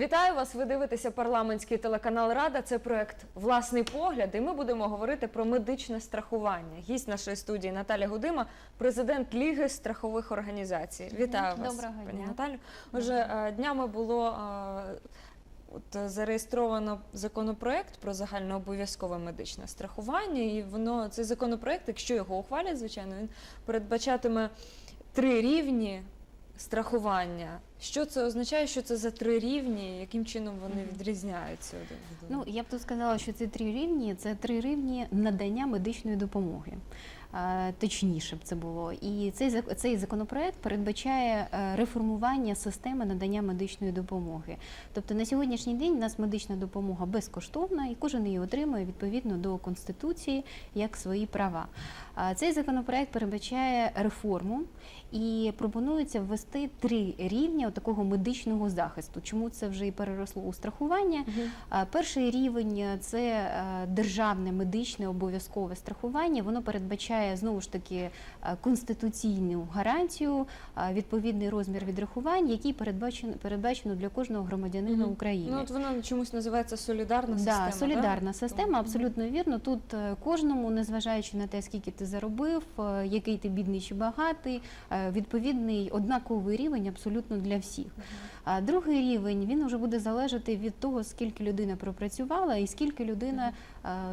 Вітаю вас! Ви дивитеся парламентський телеканал Рада. Це проект Власний погляд. І ми будемо говорити про медичне страхування. Гість нашої студії Наталя Гудима, президент Ліги страхових організацій. Вітаю вас, Доброго пані дня. Наталю. Отже, е, днями було е, от, зареєстровано законопроект про загальнообов'язкове медичне страхування. І воно цей законопроект, якщо його ухвалять, звичайно, він передбачатиме три рівні страхування. Що це означає? Що це за три рівні? Яким чином вони відрізняються один від Ну я б тут сказала, що ці три рівні це три рівні надання медичної допомоги. Е, Точніше б це було, і цей цей законопроект передбачає е, реформування системи надання медичної допомоги. Тобто на сьогоднішній день у нас медична допомога безкоштовна, і кожен її отримує відповідно до конституції як свої права. Цей законопроект передбачає реформу і пропонується ввести три рівні такого медичного захисту. Чому це вже і переросло у страхування? А, Перший рівень це е, державне медичне обов'язкове страхування. Воно передбачає знову ж таки е, конституційну гарантію, е, відповідний розмір відрахувань, який передбачено передбачено для кожного громадянина Мгм. України. Ну от вона чомусь називається солідарна система. Да, солідарна да? система, абсолютно вірно. Тут е, кожному, незважаючи на те, скільки ти заробив, який ти бідний чи багатий, відповідний однаковий рівень абсолютно для всіх. А другий рівень він вже буде залежати від того, скільки людина пропрацювала і скільки людина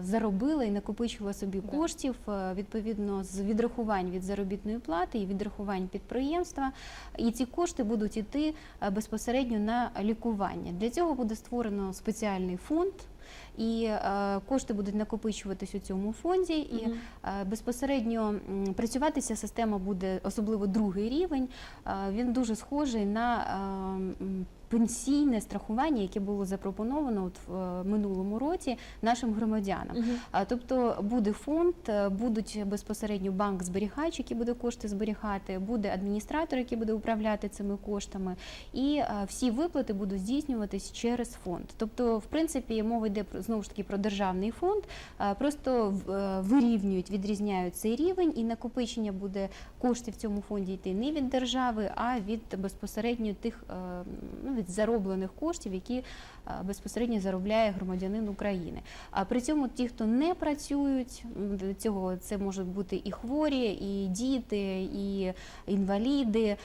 заробила і накопичила собі коштів е, відповідно з відрахувань від заробітної плати і відрахувань підприємства. І ці кошти будуть іти е, безпосередньо на лікування. Для цього буде створено спеціальний фонд. І е, кошти будуть накопичуватись у цьому фонді, і Е, Безпосередньо м, працювати ця система буде особливо другий рівень. Е, Він дуже схожий на е, пенсійне страхування, яке було запропоновано от в минулому році нашим громадянам. Мгм. А, Тобто буде фонд, будуть безпосередньо банк зберігач, який буде кошти зберігати, буде адміністратор, який буде управляти цими коштами, і всі виплати будуть здійснюватись через фонд. Тобто, в принципі, мова йде про знову ж таки про державний фонд, е, просто е, вирівнюють, відрізняють цей рівень, і накопичення буде коштів в цьому фонді йти не від держави, а від безпосередньо тих е, ну, від зароблених коштів, які безпосередньо заробляє громадянин України. А при цьому ті, хто не працюють, для цього це можуть бути і хворі, і діти, і інваліди.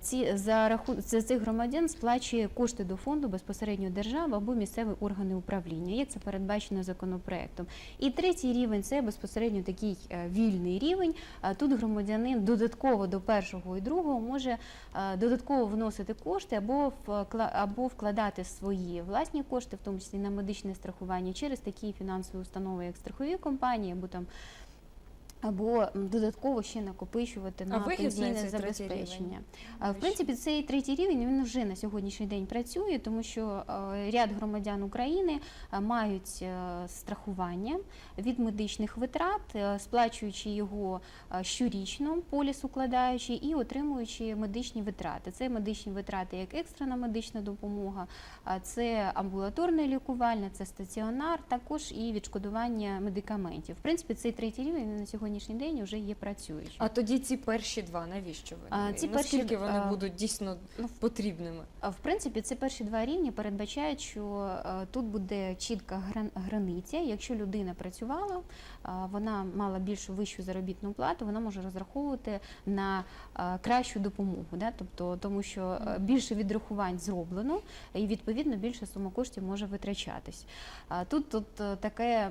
Ці за рахунок цих громадян сплачує кошти до фонду безпосередньо держава або місцеві органи управління, як це передбачено законопроектом. І третій рівень це безпосередньо такий е, вільний рівень. Тут громадянин додатково до першого і другого може е, додатково вносити кошти або або вкладати свої власні кошти, в тому числі на медичне страхування, через такі фінансові установи, як страхові компанії, або там. Або додатково ще накопичувати на пенсійне забезпечення. В принципі, цей третій рівень він вже на сьогоднішній день працює, тому що ряд громадян України мають е, страхування від медичних витрат, е, сплачуючи його щорічно, поліс укладаючи і отримуючи медичні витрати. Це медичні витрати як екстрена медична допомога, це амбулаторне лікувальне, це стаціонар, також і відшкодування медикаментів. В принципі, цей третій рівень він на сьогоднішній день вже є працюючим. А тоді ці перші два, навіщо вони? А, ці Наскільки перші, вони а, будуть дійсно ну, потрібними? В принципі, ці перші два рівні передбачають, що тут буде чітка границя. Якщо людина працювала, вона мала більшу вищу заробітну плату, вона може розраховувати на кращу допомогу. Да? Тобто, тому що більше відрахувань зроблено, і відповідно більша сума коштів може витрачатись. А Тут, тут е, таке,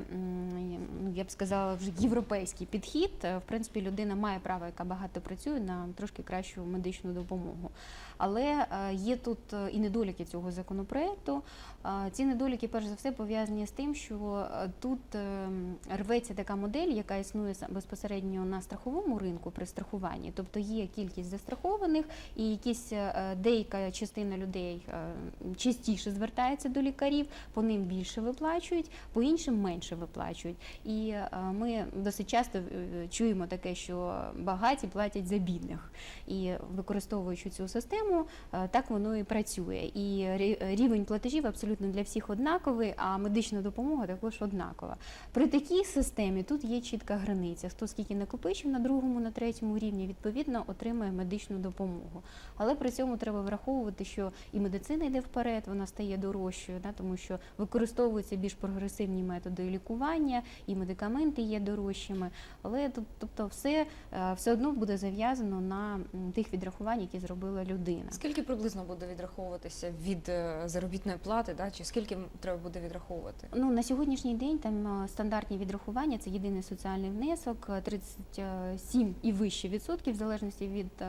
ну, я б сказала, вже європейський підхід. Е, В принципі, людина має право, яка багато працює, на трошки кращу медичну допомогу. Але е, є тут е, і недоліки цього законопроекту. Ці недоліки, перш за все, пов'язані з тим, що тут рветься така модель, яка існує безпосередньо на страховому ринку при страхуванні. Тобто є кількість застрахованих, і якісь деяка частина людей частіше звертається до лікарів, по ним більше виплачують, по іншим менше виплачують. І ми досить часто чуємо таке, що багаті платять за бідних. І використовуючи цю систему, е, так воно і працює. І рівень платежів абсолютно для всіх однаковий, а медична допомога також однакова. При такій системі тут є чітка границя. Хто скільки накопичив на другому, на третьому рівні, відповідно отримує медичну допомогу. Але при цьому треба враховувати, що і медицина йде вперед, вона стає дорожчою, да, тому що використовуються більш прогресивні методи лікування, і медикаменти є дорожчими. Але тобто, все, е, все одно буде зав'язано на тих відрахувань, які зробила людина. Скільки приблизно буде відраховуватися від е, заробітної плати, да? чи скільки треба буде відраховувати? Ну на сьогоднішній день там е, стандартні відрахування це єдиний соціальний внесок, е, 37 і вище відсотків, в залежності від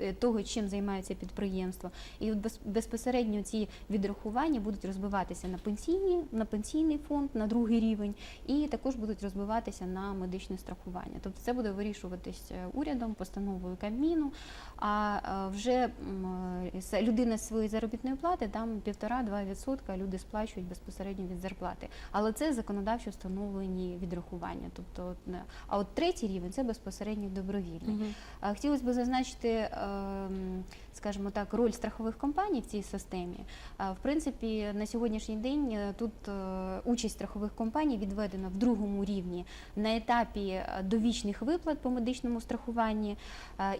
е, того, чим займається підприємство. І от безпосередньо ці відрахування будуть розбиватися на пенсійні, на пенсійний фонд, на другий рівень, і також будуть розбиватися на медичне страхування. Тобто це буде вирішуватись е, урядом, постановою Кабміну. А е, вже е, людина з своєї заробітної плати там 1,5-2% люди сплачують безпосередньо від зарплати. Але це законодавчо встановлені відрахування. Тобто, а от третій рівень це безпосередньо добровільний. А Хотілося б зазначити, ем, скажімо так, роль страхових компаній в цій системі. В принципі, на сьогоднішній день е, тут е, участь страхових компаній відведена в другому рівні на етапі е, довічних виплат по медичному страхуванні,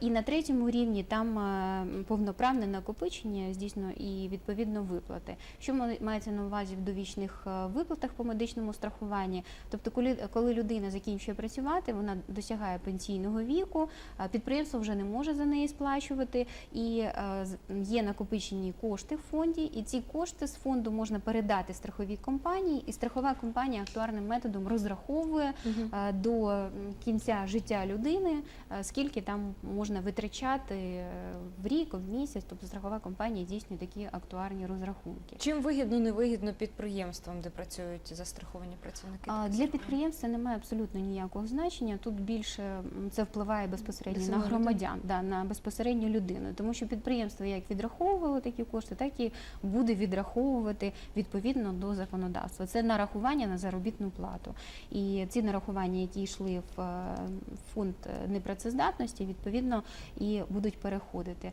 і на третьому рівні там повноправне накопичення здійсно і відповідно виплати. Що мається на увазі в довічних виплатах по медичному страхуванні? Тобто, коли, коли людина закінчує працювати, вона досягає пенсійного віку, підприємство вже не може за неї сплачувати, і е, є накопичені кошти в фонді, і ці кошти з фонду можна передати страховій компанії, і страхова компанія актуарним методом розраховує е, до кінця життя людини, е, скільки там можна витрачати в рік, в місяць. Тобто страхова компанія здійснює такі актуарні розрахунки. Чим вигідно, невигідно підприємствам, де працюють застраховані працівники? Для страхування? підприємств це не має абсолютно ніякого значення. Тут більше це впливає безпосередньо На на громадян, да, на безпосередню людину. Тому що підприємство як відраховувало такі кошти, так і буде відраховувати відповідно до законодавства. Це нарахування на заробітну плату. І ці нарахування, які йшли в е, фонд е, непрацездатності, відповідно і будуть переходити.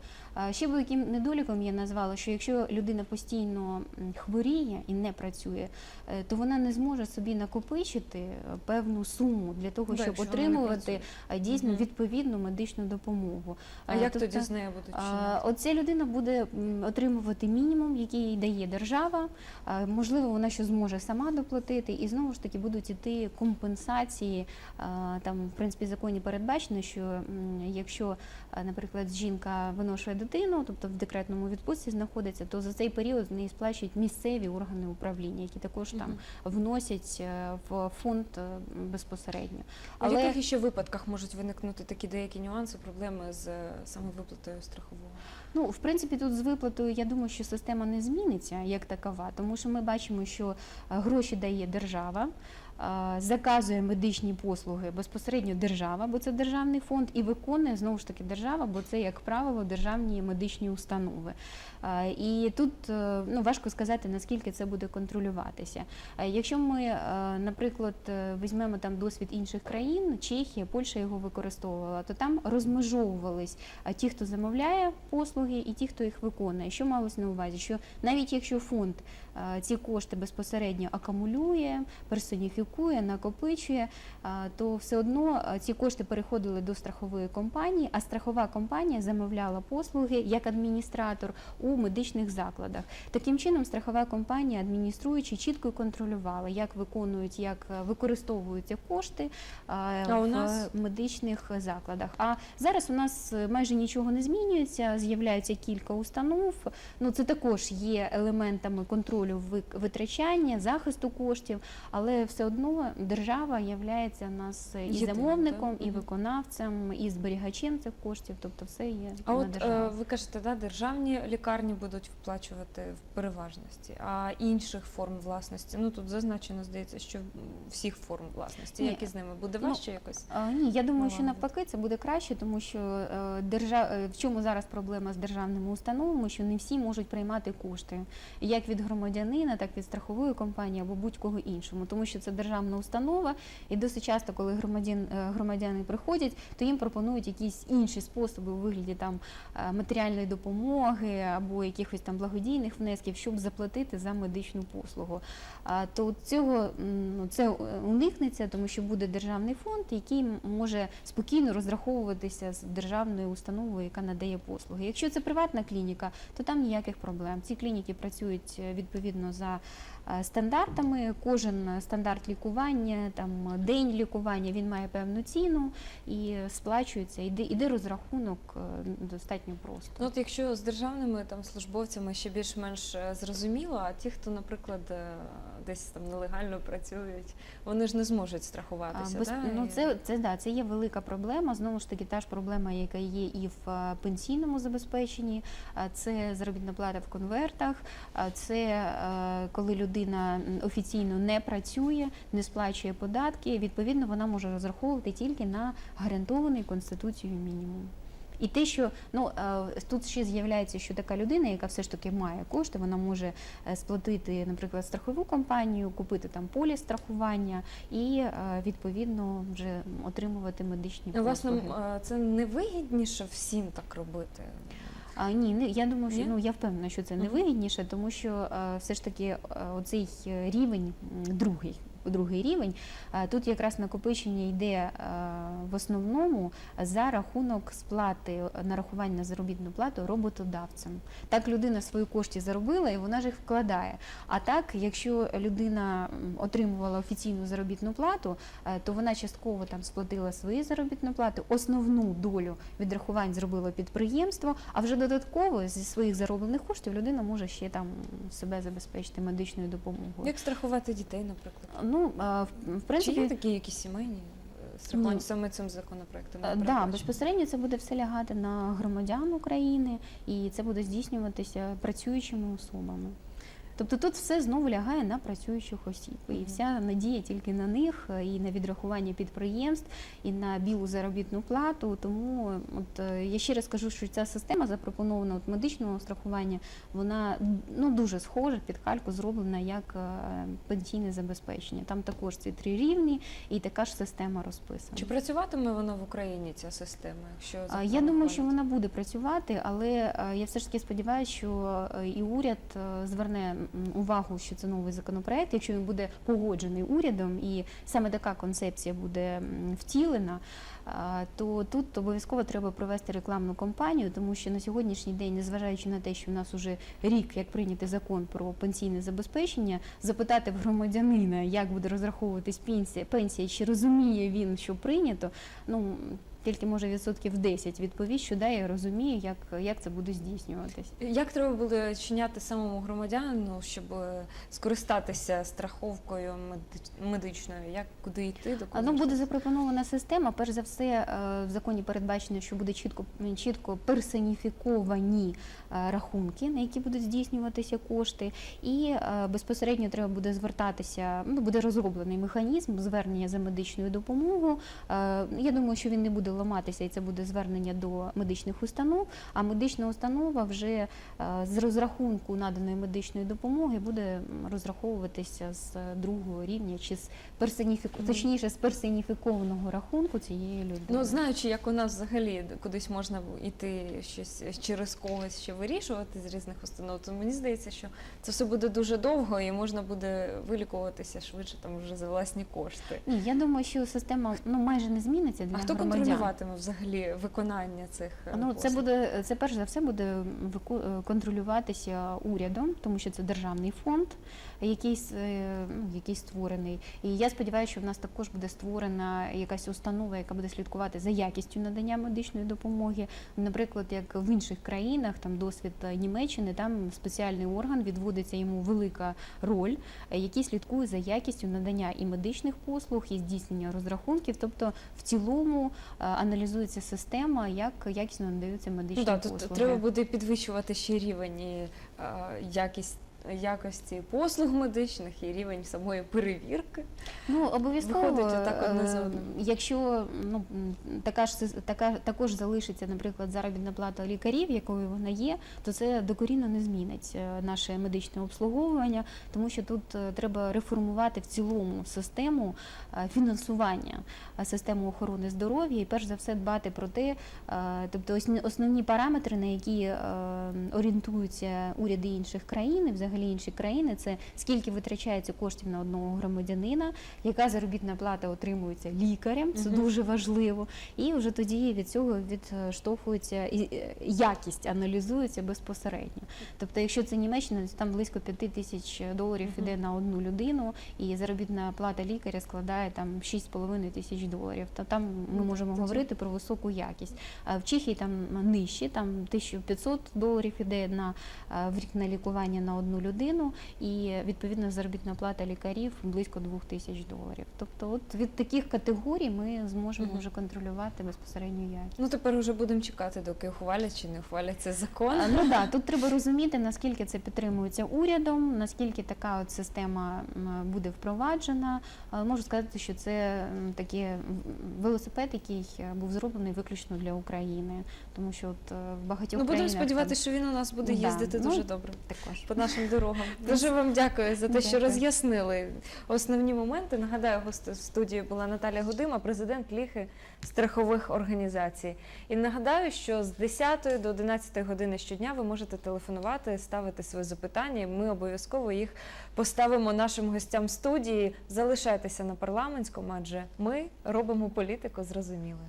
Ще великим недоліком я назвала, що якщо людина постійно хворіє і не працює, е, то вона не зможе собі накопичити певну суму для того, щоб отримувати дійсно відповідну медичну допомогу. А як тобто, тоді з нею будуть? Оця людина буде отримувати мінімум, який їй дає держава. Можливо, вона що зможе сама доплатити, і знову ж таки будуть іти компенсації. Там, в принципі, в законі передбачено, що якщо, наприклад, жінка виношує дитину, тобто в декретному відпустці знаходиться, то за цей період з неї сплачують місцеві органи управління, які також там вносять е, в фонд е, безпосередньо. А в яких ще випадках можуть виникнути такі деякі нюанси, проблеми з е, саме виплатою страхового? Ну, в принципі, тут з виплатою я думаю, що система не зміниться як такова, тому що ми бачимо, що е, гроші дає держава. Е, Заказує медичні послуги безпосередньо держава, бо це державний фонд, і виконує знову ж таки держава, бо це, як правило, державні медичні установи. Е, І тут е, ну, важко сказати, наскільки це буде контролюватися. Якщо ми, наприклад, візьмемо там досвід інших країн, Чехія, Польща його використовувала, то там розмежовувались ті, хто замовляє послуги, і ті, хто їх виконує. Що малось на увазі? Що навіть якщо фонд ці кошти безпосередньо акумулює, персоніфікує, накопичує, е, то все одно е, ці кошти переходили до страхової компанії, а страхова компанія замовляла послуги як адміністратор у медичних закладах. Таким чином, страхова компанія, адмініструючи, чітко контролювала, як виконують, як е, використовуються кошти е, А у нас? медичних закладах. А зараз у нас е, майже нічого не змінюється, з'являються кілька установ. Ну це також є елементами контролю вик- витрачання, захисту коштів, але все одно держава є нас і замовником, і виконавцем, і зберігачем цих коштів. Тобто, все є А на от е, державі. ви кажете, да, державні лікарні будуть вплачувати в переважності, а інших форм власності. Ну тут зазначено, здається, що всіх форм власності. Ні. Як із ними буде Ну, важче якось? А, Ні, я думаю, що навпаки це буде краще, тому що е, держа... е, в чому зараз проблема з державними установами, що не всі можуть приймати кошти як від громадян. Громадянина, так від страхової компанії або будь-кого іншому, тому що це державна установа, і досить часто, коли громадян, е, громадяни приходять, то їм пропонують якісь інші способи у вигляді там е, матеріальної допомоги або якихось там благодійних внесків, щоб заплатити за медичну послугу. То цього ну, це уникнеться, тому що буде державний фонд, який може спокійно розраховуватися з державною установою, яка надає послуги. Якщо це приватна клініка, то там ніяких проблем. Ці клініки працюють е, відповідно за стандартами. Кожен стандарт лікування, там день лікування, він має певну ціну і сплачується. Іде, іде розрахунок е, достатньо просто. Ну, от якщо з державними там службовцями ще більш-менш е, зрозуміло, а ті, хто, наприклад, е, десь там нелегально працюють, вони ж не зможуть страхуватися. А, без- да? ну, це, це, да, це є велика проблема. Знову ж таки, та ж проблема, яка є і в е, пенсійному забезпеченні, це заробітна плата в конвертах, це е, коли людина м, офіційно не працює, не сплачує податки. Відповідно, вона може розраховувати тільки на гарантований конституцією мінімум. І те, що ну е, тут ще з'являється, що така людина, яка все ж таки має кошти, вона може е, сплатити, наприклад, страхову компанію, купити там поліс страхування і е, відповідно вже отримувати медичні Власне, послуги. м, е, це не вигідніше всім так робити. А, ні, не, я думаю, що Ні? ну я впевнена, що це не вигідніше, тому що е, все ж таки е, оцей е, рівень, м, другий. Другий рівень е, тут якраз накопичення йде е, в основному за рахунок сплати нарахування на заробітну плату роботодавцем. Так людина свої кошти заробила і вона ж їх вкладає. А так, якщо людина отримувала офіційну заробітну плату, е, то вона частково там сплатила свої заробітну плати, основну долю відрахувань зробило підприємство, а вже додатково зі своїх зароблених коштів людина може ще там себе забезпечити медичною допомогою. Як страхувати дітей, наприклад? Ну, е, в- принципі... Чи є такі якісь сімейні е, страхування Ну, саме цим законопроектом? Так, Да, безпосередньо це буде все лягати на громадян України, і це буде здійснюватися працюючими особами. Тобто тут все знову лягає на працюючих осіб, і вся надія тільки на них, е, і на відрахування підприємств, і на білу заробітну плату. Тому от е, я ще раз кажу, що ця система запропонована от медичного страхування, вона ну дуже схожа під кальку зроблена як е, пенсійне забезпечення. Там також ці три рівні, і така ж система розписана. Чи працюватиме вона в Україні, ця система? Якщо Я думаю, що вона буде працювати, але я все ж таки сподіваюся, що і уряд зверне увагу, що це новий законопроект, якщо він буде погоджений урядом, і саме така концепція буде втілена. То тут обов'язково треба провести рекламну кампанію, тому що на сьогоднішній день, незважаючи на те, що в нас уже рік, як прийнятий закон про пенсійне забезпечення, запитати в громадянина, як буде розраховуватись пенсія, пенсія, чи розуміє він, що прийнято, ну тільки може відсотків 10 відповість, що да, я розумію, як, як це буде здійснюватись. Як треба буде чиняти самому громадянину, щоб е, скористатися страховкою медичною? Як куди йти? До кого Ну, буде запропонована система. Перш за все, е, в законі передбачено, що буде чітко чітко персоніфіковані е, рахунки, на які будуть здійснюватися кошти, і безпосередньо треба буде звертатися. Ну, буде розроблений механізм звернення за медичною допомогою. Я думаю, що він не буде ламатися, і це буде звернення до медичних установ. А медична установа вже е, з розрахунку наданої медичної допомоги буде розраховуватися з другого рівня чи з персоніфіку, точніше з персоніфікованого рахунку цієї людини. Ну, знаючи, як у нас взагалі кудись можна йти щось через когось ще вирішувати з різних установ, то мені здається, що це все буде дуже довго і можна буде вилікуватися швидше там вже за власні кошти. Ні, я думаю, що система ну майже не зміниться для А хто громадян. Контролюватиме взагалі виконання цих е, Ну, це послуг? буде це перш за все буде е, контролюватися урядом, тому що це державний фонд, який, е, ну, який створений. І я сподіваюся, що в нас також буде створена якась установа, яка буде слідкувати за якістю надання медичної допомоги. Наприклад, як в інших країнах, там досвід Німеччини, там спеціальний орган відводиться йому велика роль, який слідкує за якістю надання і медичних послуг, і здійснення розрахунків. Тобто, в цілому е, аналізується система, як якісно надаються медичні Ну, так, послуги. тут треба буде підвищувати ще рівень і е, якість якості послуг медичних і рівень самої перевірки. Ну обов'язково, одне за е, одним. якщо ну така ж така також залишиться, наприклад, заробітна плата лікарів, якою вона є, то це докорінно не змінить е, наше медичне обслуговування, тому що тут е, треба реформувати в цілому систему фінансування, систему охорони здоров'я і перш за все дбати про те, тобто основні параметри, на які орієнтуються уряди інших країн, і взагалі інші країни, це скільки витрачається коштів на одного громадянина, яка заробітна плата отримується лікарем, це дуже важливо. І вже тоді від цього відштовхується і е, якість аналізується безпосередньо. Тобто, якщо це Німеччина, то там близько 5 тисяч доларів іде на одну людину, і заробітна плата лікаря складає там 6,5 тисяч доларів. То там ми Ну, можемо говорити про високу якість. А в Чехії там нижчі, там 1500 доларів іде на в рік на лікування на одну людину, і відповідно заробітна плата лікарів близько 2 тисяч доларів. Тобто, от від таких категорій ми зможемо Мгм. вже контролювати безпосередню якість. Ну тепер вже будемо чекати, доки ухвалять чи не ухвалять цей закон. А, Ну да, тут треба розуміти, наскільки це підтримується урядом, наскільки така от система буде впроваджена. Але Можу сказати, що це такий велосипед, який е, був зроблений виключно для України, тому що от е, в багатьох Ну будемо сподіватися, що він у нас буде Да, їздити ну, дуже добре. також. по нашим дорогам. Дуже вам дякую за те, що роз'яснили основні моменти. Нагадаю, гостем в студії була Наталя Гудима, президент Ліги страхових організацій. І нагадаю, що з 10 до 11 години щодня ви можете телефонувати, ставити свої запитання. і Ми обов'язково їх поставимо нашим гостям студії. Залишайтеся на парламентському, адже ми робимо політику зрозумілою.